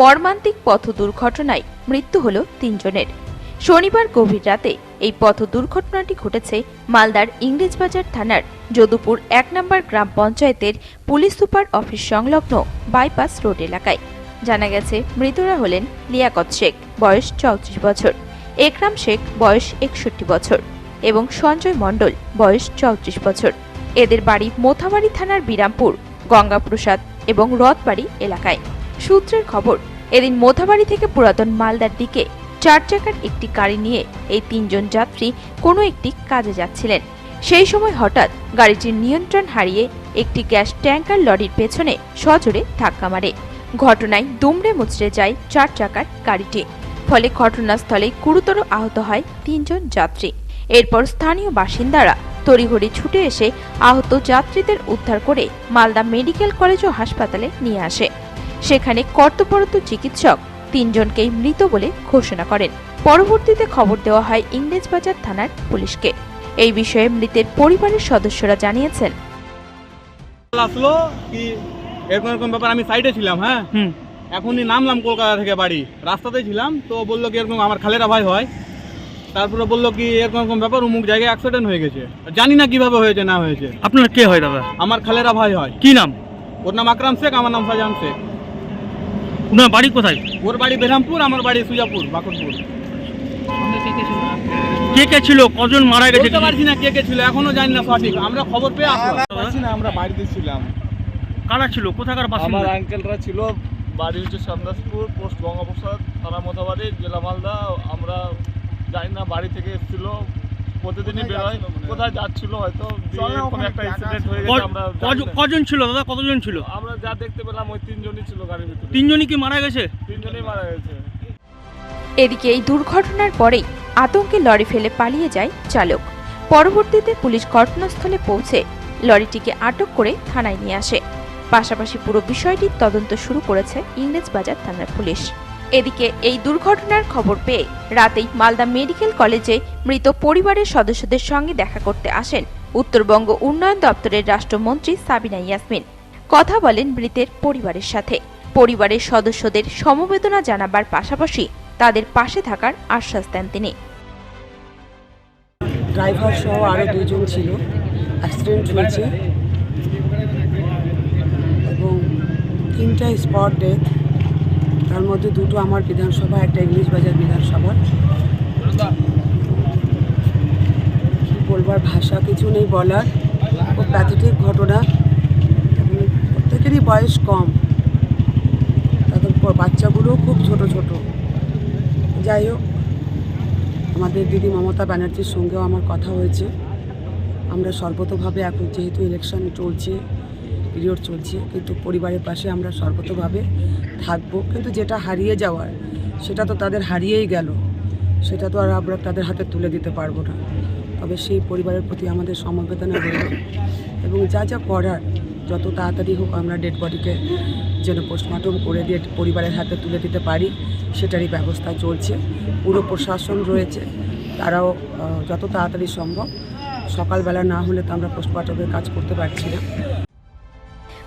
মর্মান্তিক পথ দুর্ঘটনায় মৃত্যু হল তিনজনের। শনিবার গভীর রাতে এই পথ দুর্ঘটনাটি ঘটেছে মালদার ইংরেজবাজার থানার যদুপুর এক নম্বর গ্রাম পঞ্চায়েতের পুলিশ সুপার অফিস সংলগ্ন বাইপাস রোড এলাকায়। জানা গেছে, মৃতরা হলেন লিয়াকত শেখ, বয়স চৌত্রিশ বছর, একরাম শেখ, বয়স একষট্টি বছর এবং সঞ্জয় মণ্ডল, বয়স চৌত্রিশ বছর। এদের বাড়ি মোথাবাড়ি থানার বিরামপুর, গঙ্গাপ্রসাদ এবং রথবাড়ি এলাকায়। সূত্রের খবর, এদিন মোথাবাড়ি থেকে পুরাতন মালদার দিকে চার চাকার একটি গাড়ি নিয়ে এই তিনজন যাত্রী কোনো একটি কাজে যাচ্ছিলেন। সেই সময় হঠাৎ গাড়িটির নিয়ন্ত্রণ হারিয়ে একটি গ্যাস ট্যাঙ্কার লরির পেছনে সজোরে ধাক্কা মারে। ঘটনায় দুমড়ে মুচড়ে যায় চার চাকার গাড়িটি। ফলে ঘটনাস্থলে গুরুতর আহত হয় তিনজন যাত্রী। এরপর স্থানীয় বাসিন্দারা তড়িঘড়ি ছুটে এসে আহত যাত্রীদের উদ্ধার করে মালদা মেডিকেল কলেজ ও হাসপাতালে নিয়ে আসে। সেখানে কর্তব্যরত চিকিৎসক তিনজনকেই মৃত বলে ঘোষণা করেন। পরবর্তীতে খবর দেওয়া হয় ইংরেজবাজার থানার পুলিশকে। এই বিষয়ে মৃতের পরিবারের সদস্যরা জানিয়েছেন। আসলো কি এরকম এরকম ব্যাপার আমি সাইডে ছিলাম হ্যাঁ? এখনই নামলাম কলকাতা থেকে বাড়ি। রাস্তাতে ছিলাম তো বলল কি এরকম আমার খালেরা ভাই হয়। তারপরে বলল কি এরকম এরকম ব্যাপার অমুক জায়গায় অ্যাক্সিডেন্ট হয়ে গেছে। জানি না কীভাবে হয়েছে না হয়েছে। আপনার কে হয় দাদা? আমার খালেরা ভাই হয়। কি নাম? ওর নাম আকরাম শেখ আমার নাম শাহজাহান শেখ। ওনার বাড়ি কোথায়? ওর বাড়ি বেরামপুর আমার বাড়ি সুজাপুর বাকরপুর কে কে ছিল? কজন মারা গেছে? বলতে পারছি না কে কে ছিল এখনও জানি না সঠিক। আমরা খবর পেয়ে আসলাম। পারছি না আমরা বাড়িতে ছিলাম। কারা ছিল? কোথাকার আমার বাসিন্দা আঙ্কেলরা ছিল বাড়ি হচ্ছে শ্যামদাসপুর পোস্ট গঙ্গাপ্রসাদ থানা মোথাবাড়ি জেলা মালদা আমরা জানি না বাড়ি থেকে এসেছিল। প্রতিদিনই বেরোয় কোথায় যাচ্ছিল হয়তো এরকম একটা অ্যাক্সিডেন্ট হয়ে গেছে আমরা। কজন ছিল দাদা? কতজন ছিল? আমরা যা দেখতে পেলাম ওই তিনজনই ছিল গাড়ির ভিতরে। তিনজনই কি মারা গেছে? তিনজনই মারা গেছে। এদিকে এই দুর্ঘটনার পরেই আতঙ্কে লরি ফেলে পালিয়ে যায় চালক। পরবর্তীতে পুলিশ ঘটনাস্থলে পৌঁছে লরিটিকে আটক করে থানায় নিয়ে আসে। পাশাপাশি পুরো বিষয়টির তদন্ত শুরু করেছে ইংরেজ বাজার থানার পুলিশ। এদিকে এই দুর্ঘটনার খবর পেয়ে রাতেই মালদা মেডিকেল কলেজে মৃত পরিবারের সদস্যদের সঙ্গে দেখা করতে আসেন উত্তরবঙ্গ উন্নয়ন দপ্তরের রাষ্ট্রমন্ত্রী সাবিনা ইয়াসমিন। কথা বলেন মৃতের পরিবারের সাথে। পরিবারের সদস্যদের সমবেদনা জানাবার পাশাপাশি তাদের পাশে থাকার আশ্বাস দেন তিনি। ড্রাইভার সহ আরও দুজন ছিল। অ্যাক্সিডেন্ট হয়েছে। এবং তিনটা স্পট ডেথ। তার মধ্যে দুটো আমার বিধানসভা, একটা ইংলিশ বাজার বিধানসভা। কী বলবার ভাষা কিছু নেই বলার, খুব প্যাথেটিক ঘটনা। প্রত্যেকেরই বয়স কম। তাদের বাচ্চাগুলোও খুব ছোট ছোট। যাই হোক, আমাদের দিদি মমতা ব্যানার্জির সঙ্গেও আমার কথা হয়েছে। আমরা সর্বতভাবে এখন যেহেতু ইলেকশন চলছে পিরিয়ড চলছে, কিন্তু পরিবারের পাশে আমরা সর্বতভাবে থাকব। কিন্তু যেটা হারিয়ে যাওয়ার, সেটা তো তাদের হারিয়েই গেল। সেটা তো আর আমরা তাদের হাতে তুলে দিতে পারব না। তবে সেই পরিবারের প্রতি আমাদের সমবেদনা রইল এবং যা যা করার, যত তাড়াতাড়ি হোক আমরা ডেড বডিকে যেন পোস্টমর্টম করে দিয়ে পরিবারের হাতে তুলে দিতে পারি, সেটারই ব্যবস্থা চলছে। পুরো প্রশাসন রয়েছে, তারাও যত তাড়াতাড়ি সম্ভব, সকালবেলা না হলে তো আমরা পোস্টমর্টমের কাজ করতে পারছি না।